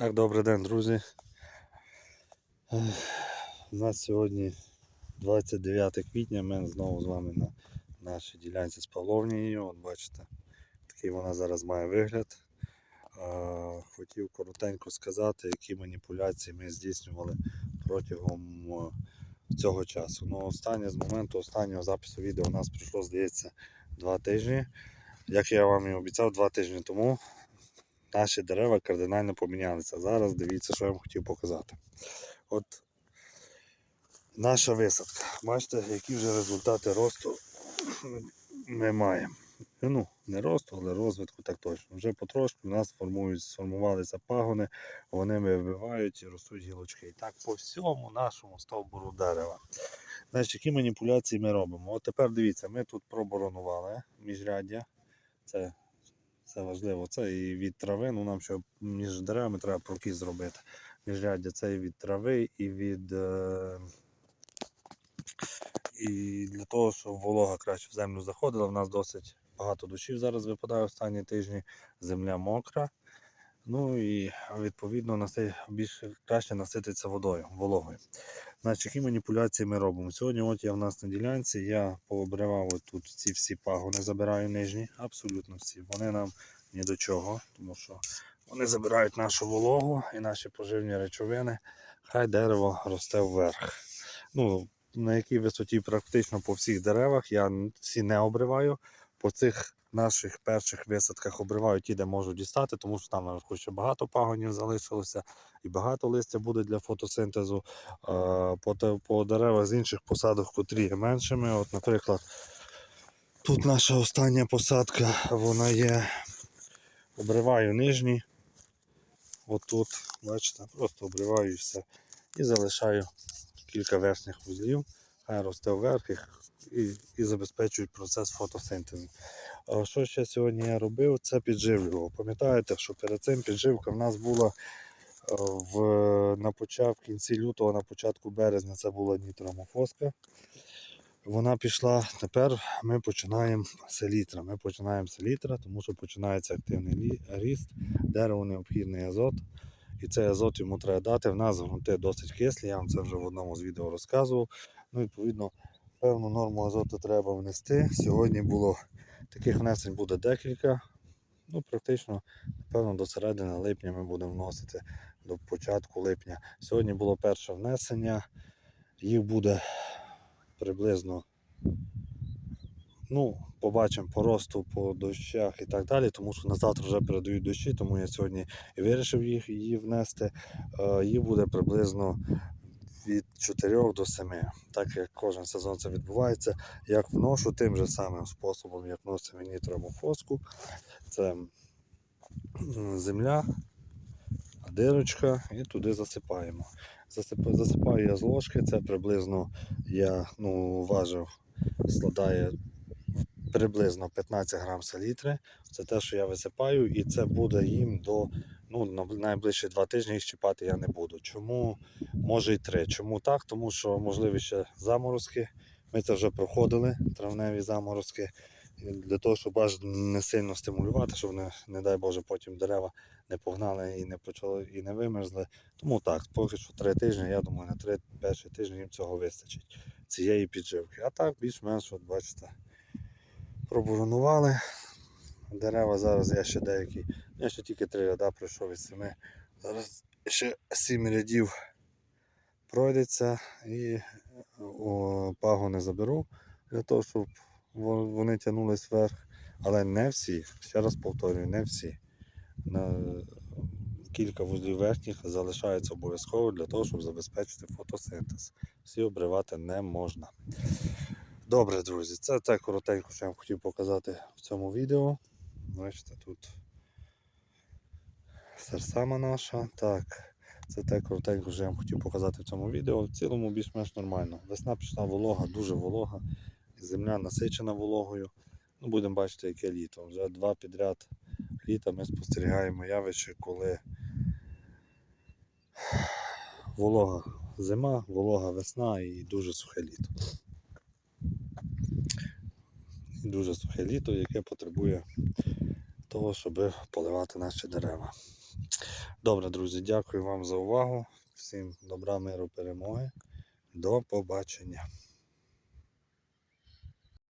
Так, добрий день, друзі. У нас сьогодні 29 квітня. Ми знову з вами на нашій ділянці з Павловнією. От бачите, такий вона зараз має вигляд. Хотів коротенько сказати, які маніпуляції ми здійснювали протягом цього часу. Ну, останнє з моменту останнього запису відео у нас пройшло, здається, два тижні. Як я вам і обіцяв, два тижні тому наші дерева кардинально помінялися. Зараз дивіться, що я вам хотів показати. От наша висадка. Бачите, які вже результати росту ми маємо. Ну, не росту, але розвитку так точно. Вже потрошку у нас формують, сформувалися пагони, вони вибивають і ростуть гілочки. І так по всьому нашому стовбуру дерева. Значить, які маніпуляції ми робимо? От тепер дивіться, ми тут проборонували міжряддя. Це це важливо. Це і від трави. Ну нам ще між деревами треба прокіс зробити. Міжряддя це і від трави, і від. Е... І для того, щоб волога краще в землю заходила. В нас досить багато дощів зараз випадає останні тижні. Земля мокра. Ну і відповідно наси- більше краще насититься водою, вологою. Значить, які маніпуляції ми робимо? Сьогодні от я в нас на ділянці, я пообривав тут ці всі пагони, забираю нижні, абсолютно всі. Вони нам ні до чого, тому що вони забирають нашу вологу і наші поживні речовини. Хай дерево росте вверх. Ну, на якій висоті практично по всіх деревах я всі не обриваю. По цих наших перших висадках обриваю ті, де можу дістати, тому що там наверху ще багато пагонів залишилося і багато листя буде для фотосинтезу. По, по деревах з інших посадок, котрі є меншими. От, наприклад, тут наша остання посадка, вона є. Обриваю нижні. Отут, бачите, просто обриваю і все. І залишаю кілька верхніх вузлів, хай росте вверх і, і забезпечують процес фотосинтезу. А що ще сьогодні я робив? Це підживлював. Пам'ятаєте, що перед цим підживка в нас була е, в, на початку, в кінці лютого, на початку березня це була нітромофоска. Вона пішла. Тепер ми починаємо селітра. Ми починаємо селітра, тому що починається активний ріст, дереву необхідний азот. І цей азот йому треба дати. В нас ґрунти досить кислі, я вам це вже в одному з відео розказував. Ну, відповідно, певну норму азоту треба внести. Сьогодні було таких внесень буде декілька. Ну, практично, напевно, до середини липня ми будемо вносити до початку липня. Сьогодні було перше внесення. Їх буде приблизно. Ну, побачимо по росту, по дощах і так далі, тому що на завтра вже передають дощі, тому я сьогодні і вирішив їх її внести. Е, Їх буде приблизно від 4 до 7. Так як кожен сезон це відбувається. Як вношу тим же самим способом, як вносимо нітромофоску. Це земля, дирочка і туди засипаємо. Засипаю я з ложки, це приблизно я ну, важив, складає приблизно 15 грам селітри. Це те, що я висипаю, і це буде їм до ну, на найближчі два тижні їх чіпати я не буду. Чому може й три? Чому так? Тому що можливі ще заморозки. Ми це вже проходили, травневі заморозки. Для того, щоб аж не сильно стимулювати, щоб не, не дай Боже, потім дерева не погнали і не почали і не вимерзли. Тому так, поки що три тижні, я думаю, на три перші тижні їм цього вистачить, цієї підживки. А так, більш-менш, от бачите, проборонували. Дерева зараз я ще деякі. Я ще тільки три ряда пройшов із семи. Зараз ще сім рядів пройдеться і о, пагони заберу для того, щоб вони тягнулись вверх. Але не всі, ще раз повторюю, не всі. На кілька вузлів верхніх залишаються обов'язково для того, щоб забезпечити фотосинтез. Всі обривати не можна. Добре, друзі, це те коротенько, що я вам хотів показати в цьому відео. Бачите, тут серсама наша. Так, це те коротенько, що я вам хотів показати в цьому відео. В цілому більш-менш нормально. Весна пішла волога, дуже волога. Земля насичена вологою. Ну, будемо бачити, яке літо. Вже два підряд літа ми спостерігаємо явище, коли волога зима, волога весна і дуже сухе літо. І дуже сухе літо, яке потребує того, щоб поливати наші дерева. Добре, друзі, дякую вам за увагу. Всім добра, миру, перемоги. До побачення.